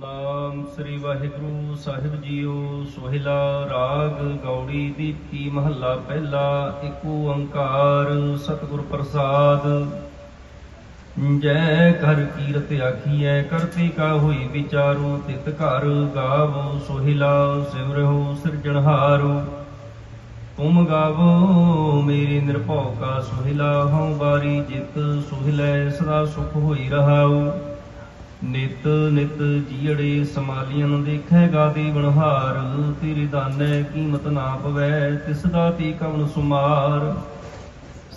ਸਤਨਾਮ ਸ੍ਰੀ ਵਾਹਿਗੁਰੂ ਸਾਹਿਬ ਜੀਓ, ਸੋਹਿਲਾ ਰਾਗ ਗੌੜੀ ਦੀਪਕੀ ਮਹੱਲਾ ਪਹਿਲਾ, ਏਕ ਓੰਕਾਰ ਸਤਿਗੁਰ ਪ੍ਰਸਾਦ। ਜੈ ਘਰ ਕੀਰਤ ਆਖੀਐ, ਕਰਤੇ ਕਾ ਹੋਈ ਵਿਚਾਰੋ, ਤਿਤ ਘਰ ਗਾਵੋ, ਸੋਹਿਲਾ ਸਿਮਰਹੁ ਸਿਰਜਣਹਾਰੋ ਤੁਮ ਗਾਵੋ, ਮੇਰੀ ਨਿਰਭਉ ਕਾ ਸੁਹਿਲਾ, ਹਉ ਬਾਰੀ ਜਿਤ ਸੁਹਿਲੈ, ਸਦਾ ਸੁਖ ਹੋਈ ਰਹਾਉ। ਨਿਤ ਨਿਤ ਜੀੜੇ ਸਮਾਲੀਆਂ ਦੇਖੇਗਾ ਦੀ ਬਨਹਾਰ ਤੇਰੀ ਦਾਨੈ ਕੀਮਤ ਨਾ ਪਵੈ, ਤਿਸ ਦਾ ਤੀ ਕਵਨ ਸੁਮਾਰ।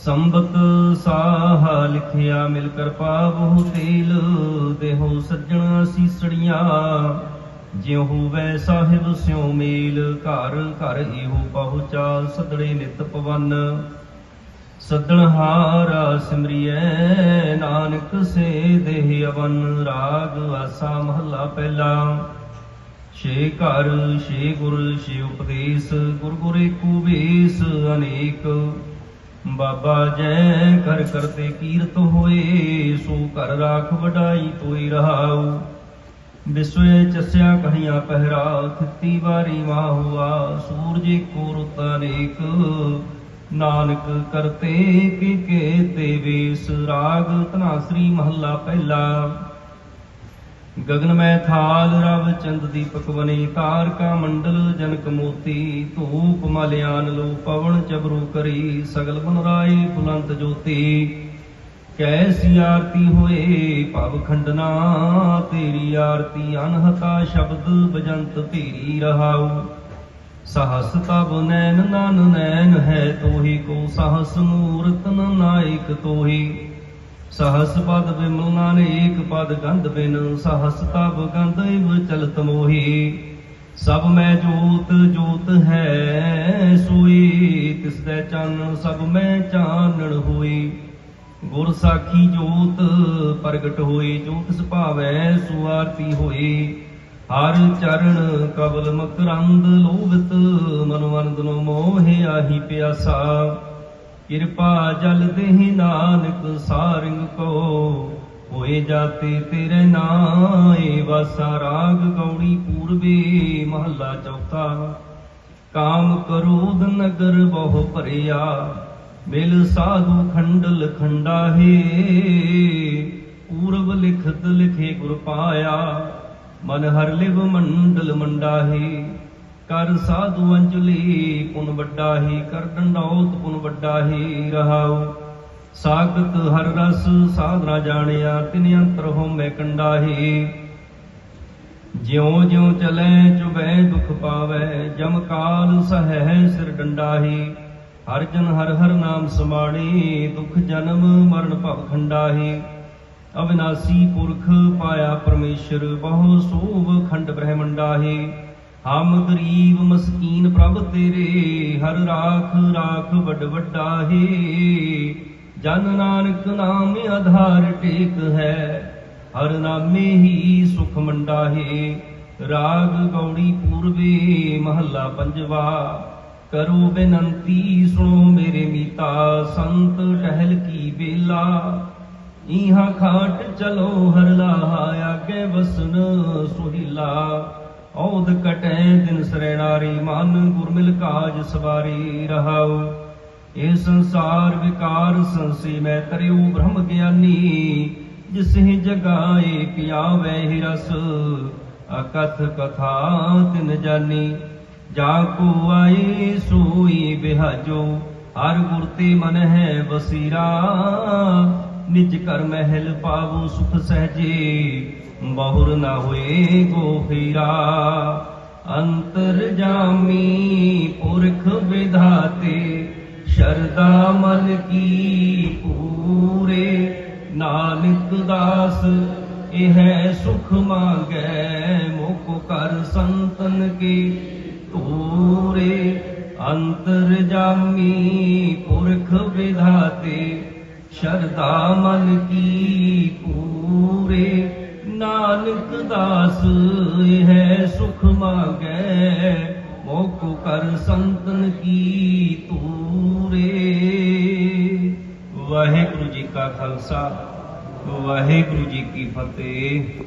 ਸੰਬਤ ਸਾਹ ਲਿਖਿਆ ਮਿਲ ਕਰ ਪਾਵਹੁ ਤੇਲ, ਦੇਹੋ ਸੱਜਣਾ ਸੀਸੜੀਆਂ। ਜਿਉ ਹੋਵੈ ਸਾਹਿਬ ਸਿਉ ਮੇਲ, ਘਰ ਘਰ ਇਹੋ ਪਹੁੰਚਾ ਸਦੜੇ ਨਿਤ ਪਵਨ। ਸੱਦਣ ਹਾਰਾ ਸਿਮਰਿਐ ਨਾਨਕ ਸੇ ਦੇਹ ਅਵਨ ਰਾਗ ਆਸਾ ਮਹੱਲਾ ਪਹਿਲਾ। ਛੇ ਘਰ, ਛੇ ਗੁਰ, ਛੇ ਉਪਦੇਸ਼, ਗੁਰ ਗੁਰ ਏਕੂ ਵੇਸ ਅਨੇਕ। ਬਾਬਾ ਜੈ ਕਰ ਕਰਤੇ ਕੀਰਤ ਹੋਏ, ਸੋ ਕਰ ਰਾਖ ਵਡਾਈ ਤੋਈ ਰਹਾਉ। ਵਿਸਵੇ ਚਸਿਆ ਕਹੀਆਂ ਪਹਿਰਾ ਥਿੱਤੀ ਵਾਰੀ ਮਾਹੁਆ, ਸੂਰਜ ਕੋ ਰੁੱਤ ਅਨੇਕ। ਨਾਨਕ ਕਰਤੇ ਕਿ ਕੇ ਤੇ ਵੇਸ ਰਾਗ ਧਨਾਸਰੀ ਮਹੱਲਾ ਪਹਿਲਾ। ਗਗਨ ਮੈਂ ਥਾਲ ਰਵ ਚੰਦ ਦੀਪਕ ਬਨੇ ਤਾਰਕਾ ਮੰਡਲ ਜਨਕ ਮੋਤੀ, ਧੂਪ ਮਲਿਆਨ ਲੋ ਪਵਨ ਚਬਰੂ ਕਰੀ, ਸਗਲ ਬਨ ਰਾਏ ਬੁਲੰਦ ਜੋਤੀ। ਕੈਸੀ ਆਰਤੀ ਹੋਏ ਭਵ ਖੰਡਨਾ, ਤੇਰੀ ਆਰਤੀ ਅਨਹਤਾ ਸ਼ਬਦ ਬਜੰਤ ਭੇਰੀ ਰਹਾਉ। ਸਹਸ ਤਬ ਨੈਨ ਨਨ ਨੈਨ ਹੈ ਤੋਹੀ ਕੋ ਸਹਸ ਮੂਰਤ ਨ ਨਾਇਕ ਤੋਹੀ। ਸਹਸ ਪਦ ਵਿਮਲ ਬਿਮਲ ਨਾਨੇਕ ਪਦ ਗੰਧ ਬਿਨ, ਸਹਸ ਤਬ ਗੰਧ ਇਵ ਚਲਤ ਮੋਹੀ। ਸਭ ਮੈਂ ਜੋਤ ਜੋਤ ਹੈ ਸੋਈ ਤਿਸ ਦੇ ਚਾਨਣ ਸਭ ਮੈਂ ਚਾਨਣ ਹੋਈ। ਗੁਰ ਸਾਖੀ ਜੋਤ ਪ੍ਰਗਟ ਹੋਈ, ਜੋ ਤਿਸ ਭਾਵੈ ਸੁਆਰਤੀ ਹੋਈ। ਹਰ ਚਰਨ ਕਬਲ ਮਕਰੰਦ ਲੋਭਿਤ ਮਨ ਵੰਦਨੋ ਮੋਹਿ ਆਹੀ ਪਿਆਸਾ। ਕਿਰਪਾ ਜਲ ਦੇहि ਨਾਨਕ ਸਾਰਿੰਗ ਕੋ, ਹੋਏ ਜਾਤੇ ਤੇਰੇ ਨਾਏ ਵਾਸਾ ਰਾਗ ਗੌੜੀ ਪੂਰਬੀ ਮਹੱਲਾ ਚੌਥਾ। ਕਾਮ ਕਰੋਧ ਨਗਰ ਬਹੁ ਭਰਿਆ, ਮਿਲ ਸਾਧੂ ਖੰਡਲ ਖੰਡਾਹੇ, ਪੂਰਬ ਲਿਖਤ ਲਿਖੇ ਗੁਰ ਪਾਇਆ। ਮਨ ਹਰ ਲਿਵ ਮੰਡਲ ਮੰਡਾਹੀ। ਕਰ ਸਾਧੂ ਅੰਜਲੀ ਪੁਨ ਵੱਡਾਹੀ, ਕਰ ਡੰਡੌਤ ਪੁਨ ਵੱਡਾ ਹੀ ਰਹਾਉ। ਸਾਗਤ ਹਰ ਰਸ ਸਾਧਨਾ ਜਾਣਿਆ, ਤਿਨ ਅੰਤਰ ਹੋਮੈ ਕੰਡਾਹੀ। ਜਿਉ ਜਿਉ ਚਲੈ ਚੁਬੈ ਦੁਖ ਪਾਵੈ, ਜਮ ਕਾਲ ਸਹੈ ਸਿਰ ਡੰਡਾਹੀ। ਹਰ ਜਨ ਹਰ ਹਰ ਨਾਮ ਸਮਾਣੀ, ਦੁਖ ਜਨਮ ਮਰਨ ਭਵ ਖੰਡਾਹੀ। ਅਵਿਨਾਸੀ ਪੁਰਖ ਪਾਇਆ ਪਰਮੇਸ਼ਰ, ਬਹੁ ਸੋਭ ਖੰਡ ਬ੍ਰਹਮੰਡਾਹੀ। ਹਮ ਗਰੀਬ ਮਸਕੀਨ ਪ੍ਰਭ ਤੇਰੇ, ਹਰ ਰਾਖ ਰਾਖ ਵੱਡ ਵੱਡਾ ਜਨ ਨਾਨਕ ਨਾਮ ਆਧਾਰ ਟੇਕ ਹੈ, ਹਰ ਨਾਮੇ ਹੀ ਸੁਖ ਮੰਡਾ ਹੈ ਰਾਗ ਗੌੜੀ ਪੂਰਵੇ ਮਹੱਲਾ ਪੰਜਵਾ, ਕਰੋ ਬੇਨੰਤੀ ਸੁਣੋ ਮੇਰੇ ਮੀਤਾ, ਸੰਤ ਟਹਿਲ ਕੀ ਬੇਲਾ ਇਹਾਂ ਖਾਟ ਚਲੋ ਹਰ ਲਾਹਾ, ਆਗੇ ਵਸਨ ਸੁਹਿਲਾ। ਔਦ ਕਟੈ ਦਿਨ ਸਰੈਣਾਰੀ ਮਨ ਗੁਰਮਿਲ ਕਾਜ ਸਵਾਰੀ ਰਹਾਉ। ਇਹ ਸੰਸਾਰ ਵਿਕਾਰ ਸੰਸੀ, ਮੈਂ ਤਰਿਉ ਬ੍ਰਹਮ ਗਿਆਨੀ। ਜਿਸਹਿ ਜਗਾਏ ਪਿਆਵੈ ਹੀ ਰਸ, ਅਕਥ ਕਥਾ ਤਿਨ ਜਾਨੀ। ਜਾ ਕੋ ਆਏ ਸੋਈ ਬਿਹਾਜੋ, ਹਰ ਗੁਰ ਤੇ ਮਨ ਹੈ ਵਸੀਰਾ ਨਿਜ ਕਰ ਮਹਿਲ ਪਾਵੋ ਸੁਖ ਸਹਜੇ, ਬਹੁਰ ਨਾ ਹੋਏ ਗੋਫੀਰਾ ਅੰਤਰ ਜਾਮੀ ਪੁਰਖ ਵਿਧਾਤੇ ਸ਼ਰਦਾ ਮਨ ਕੀ ਪੂਰੇ। ਨਾਨਕ ਦਾਸ, ਇਹ ਸੁਖ ਮੰਗੈ, ਮੁਖ ਕਰ ਸੰਤਨ ਕੀ ਪੂਰੇ ਅੰਤਰ ਜਾਮੀ ਪੁਰਖ ਵਿਧਾਤੇ ਸ਼ਰਧਾ ਮਨ ਕੀ ਪੂਰੇ, ਨਾਨਕ ਦਾਸ ਹੈ ਸੁਖ ਮੰਗੈ, ਮੋਖ ਕਰ ਸੰਤਨ ਕੀ ਤੂਰੇ ਵਾਹਿਗੁਰੂ ਜੀ ਕਾ ਖਾਲਸਾ, ਵਾਹਿਗੁਰੂ ਜੀ ਕੀ ਫਤਿਹ।